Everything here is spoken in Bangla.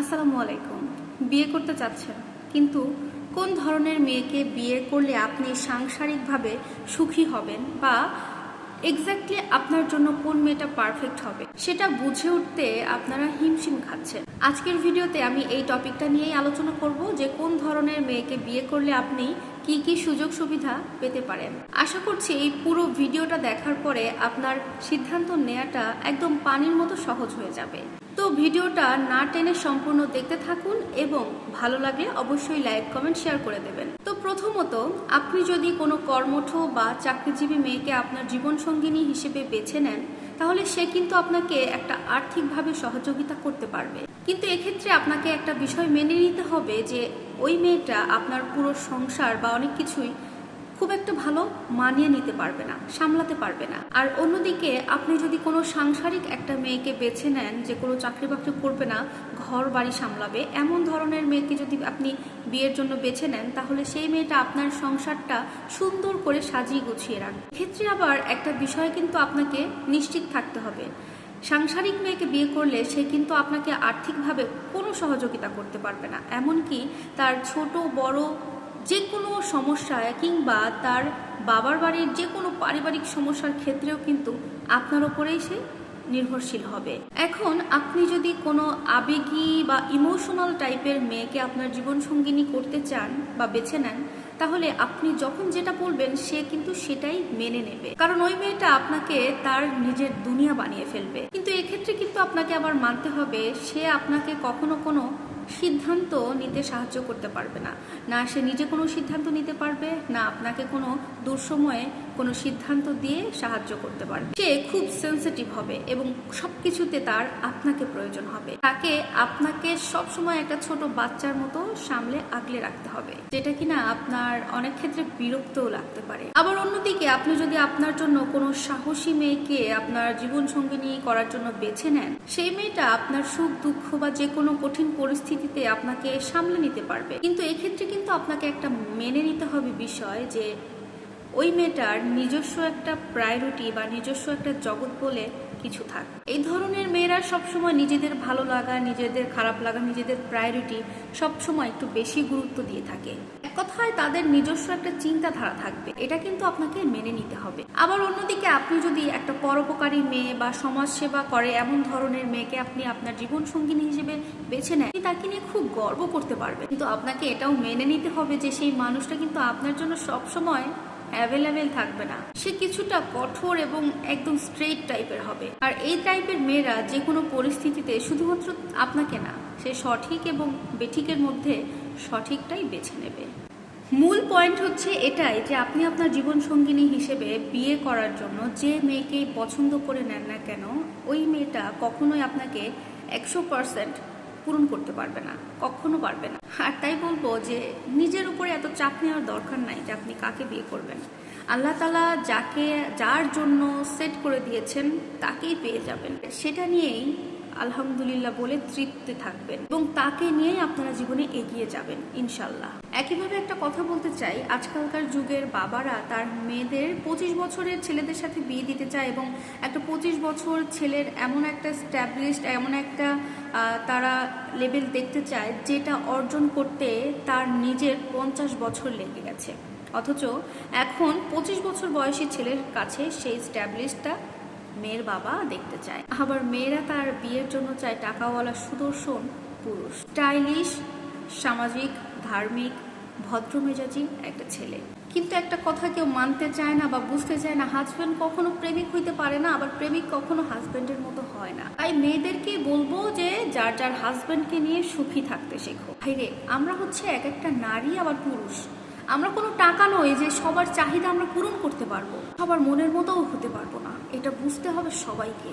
আসসালামু আলাইকুম। বিয়ে করতে চাচ্ছেন, কিন্তু কোন ধরনের মেয়েকে বিয়ে করলে আপনি সাংসারিকভাবে সুখী হবেন বা এক্স্যাক্টলি আপনার জন্য কোন মেয়েটা পারফেক্ট হবে, সেটা বুঝে উঠতে আপনারা হিমশিম খাচ্ছেন। আজকের ভিডিওতে আমি এই টপিকটা নিয়েই আলোচনা করব যে কোন ধরনের মেয়েকে বিয়ে করলে আপনি কি কি সুযোগ সুবিধা পেতে পারেন। আশা করছি এই পুরো ভিডিওটা দেখার পরে আপনার সিদ্ধান্ত নেওয়াটা একদম পানির মতো সহজ হয়ে যাবে। তো ভিডিওটা না টেনে সম্পূর্ণ দেখতে থাকুন এবং ভালো লাগলে অবশ্যই লাইক, কমেন্ট, শেয়ার করে দেবেন। তো প্রথমত, আপনি যদি কোনো কর্মঠ বা চাকরিজীবী মেয়েকে আপনার জীবনসঙ্গিনী হিসেবে বেছে নেন, তাহলে সে কিন্তু আপনাকে একটা আর্থিকভাবে সহযোগিতা করতে পারবে। কিন্তু এক্ষেত্রে আপনাকে একটা বিষয় মেনে নিতে হবে যে, ওই মেয়েটা আপনার পুরো সংসার বা অনেক কিছুই খুব একটা ভালো মানিয়ে নিতে পারবে না, সামলাতে পারবে না। আর অন্যদিকে, আপনি যদি কোনো সাংসারিক একটা মেয়েকে বেছে নেন যে কোনো চাকরি বাকরি করবে না, ঘর বাড়ি সামলাবে, এমন ধরনের মেয়েকে যদি আপনি বিয়ের জন্য বেছে নেন, তাহলে সেই মেয়েটা আপনার সংসারটা সুন্দর করে সাজিয়ে গুছিয়ে রাখবে। ক্ষেত্রে আবার একটা বিষয় কিন্তু আপনাকে নিশ্চিত থাকতে হবে। সাংসারিক মেয়েকে বিয়ে করলে সে কিন্তু আপনাকে আর্থিকভাবে কোনো সহযোগিতা করতে পারবে না। এমনকি তার ছোট, বড় যে কোনো সমস্যায় কিংবা তার বাবার বাড়ির যে কোনো পারিবারিক সমস্যার ক্ষেত্রেও কিন্তু আপনার ওপরেই সে নির্ভরশীল হবে। এখন আপনি যদি কোনো আবেগী বা ইমোশনাল টাইপের মেয়েকে আপনার জীবনসঙ্গিনী করতে চান বা বেছে নেন, তাহলে আপনি যখন যেটা বলবেন, সে কিন্তু সেটাই মেনে নেবে। কারণ ওই মেয়েটা আপনাকে তার নিজের দুনিয়া বানিয়ে ফেলবে। কিন্তু এক্ষেত্রে কিন্তু আপনাকে আবার মানতে হবে, সে আপনাকে কখনো কোনো সিদ্ধান্ত নিতে সাহায্য করতে পারবে না। না সে নিজে কোনো সিদ্ধান্ত নিতে পারবে, না আপনাকে কোনো দুঃসময়ে কোনো সিদ্ধান্ত দিয়ে সাহায্য করতে পারবে। সে খুব সেন্সিটিভ হবে এবং সব কিছুতে তার আপনাকে প্রয়োজন হবে। তাকে আপনাকে সব সময় একটা ছোট বাচ্চার মতো সামলে আগলে রাখতে হবে, যেটা কিনা আপনার অনেক ক্ষেত্রে বিরক্তও লাগতে পারে। আবার অন্যদিকে আপনি যদি আপনার জন্য কোনো সাহসী মেয়েকে আপনার জীবন সঙ্গিনী করার জন্য বেছে নেন, সেই মেয়েটা আপনার সুখ, দুঃখ বা যে কোনো কঠিন পরিস্থিতিতে আপনাকে সামলে নিতে পারবে। কিন্তু এক্ষেত্রে কিন্তু আপনাকে একটা মেনে নিতে হবে বিষয় যে, ওই মেয়েটার নিজস্ব একটা প্রায়োরিটি বা নিজস্ব একটা জগৎ বলে কিছু থাক। এই ধরনের মেয়েরা সবসময় নিজেদের ভালো লাগা, নিজেদের খারাপ লাগা, নিজেদের প্রায়োরিটি সবসময় একটু বেশি গুরুত্ব দিয়ে থাকে। কথায় তাদের নিজস্ব একটা চিন্তাধারা থাকবে। এটা কিন্তু আপনাকে মেনে নিতে হবে। আবার অন্যদিকে আপনি যদি একটা পরোপকারী মেয়ে বা সমাজ সেবা করে এমন ধরনের মেয়েকে আপনি আপনার জীবন সঙ্গিনী হিসেবে বেছে নেন তাকে নিয়ে খুব গর্ব করতে পারবেন। কিন্তু আপনাকে এটাও মেনে নিতে হবে যে সেই মানুষটা কিন্তু আপনার জন্য সবসময় অ্যাভেলেবেল থাকবে না। সে কিছুটা কঠোর এবং একদম স্ট্রেট টাইপের হবে। আর এই টাইপের মেয়েরা যে কোনো পরিস্থিতিতে শুধুমাত্র আপনাকে না, সে সঠিক এবং বেঠিকের মধ্যে সঠিকটাই বেছে নেবে। মূল পয়েন্ট হচ্ছে এটাই যে আপনি আপনার জীবন সঙ্গিনী হিসেবে বিয়ে করার জন্য যে মেয়েকে পছন্দ করে নেন না কেন, ওই মেয়েটা কখনোই আপনাকে একশো পারসেন্ট পূরণ করতে পারবে না, কখনো পারবে না। আর তাই বলব যে নিজের উপরে এত চাপ নেওয়ার দরকার নাই যে আপনি কাকে বিয়ে করবেন। আল্লাহ তালা যাকে, যার জন্য সেট করে দিয়েছেন, তাকেই পেয়ে যাবেন। সেটা নিয়েই আলহামদুলিল্লাহ বলে তৃপ্তি থাকবেন এবং তাকে নিয়েই আপনারা জীবনে এগিয়ে যাবেন, ইনশাল্লাহ। একইভাবে একটা কথা বলতে চাই, আজকালকার যুগের বাবারা তার মেয়েদের পঁচিশ বছরের ছেলেদের সাথে বিয়ে দিতে চায় এবং একটা পঁচিশ বছর ছেলের এমন একটা স্ট্যাবলিশড এমন একটা তারা লেভেল দেখতে চায় যেটা অর্জন করতে তার নিজের পঞ্চাশ বছর লেগে গেছে। অথচ এখন পঁচিশ বছর বয়সী ছেলের কাছে সেই স্ট্যাবলিশটা মেয়ের বাবা দেখতে চায়। আবার মেয়েরা তার বিয়ের জন্য চায় টাকাওয়ালা সুদর্শন পুরুষ। স্টাইলিশ, সামাজিক, ধার্মিক ভদ্র ভদ্রমেজাজি একটা ছেলে। কিন্তু একটা কথা কেউ মানতে চায় না বা বুঝতে চায় না হাজব্যান্ড কখনো প্রেমিক হইতে পারে না, আবার প্রেমিক কখনো হাজব্যান্ডের মতো হয় না। তাই মেয়েদেরকে বলব যে, যার যার হাজব্যান্ডকে নিয়ে সুখী থাকতে শেখো। ভাইরে, আমরা হচ্ছে এক একটা নারী আবার পুরুষ। আমরা কোনো টাকা নই যে সবার চাহিদা আমরা পূরণ করতে পারব। সবার মনের মতোও হতে পারব না। এটা বুঝতে হবে সবাইকে।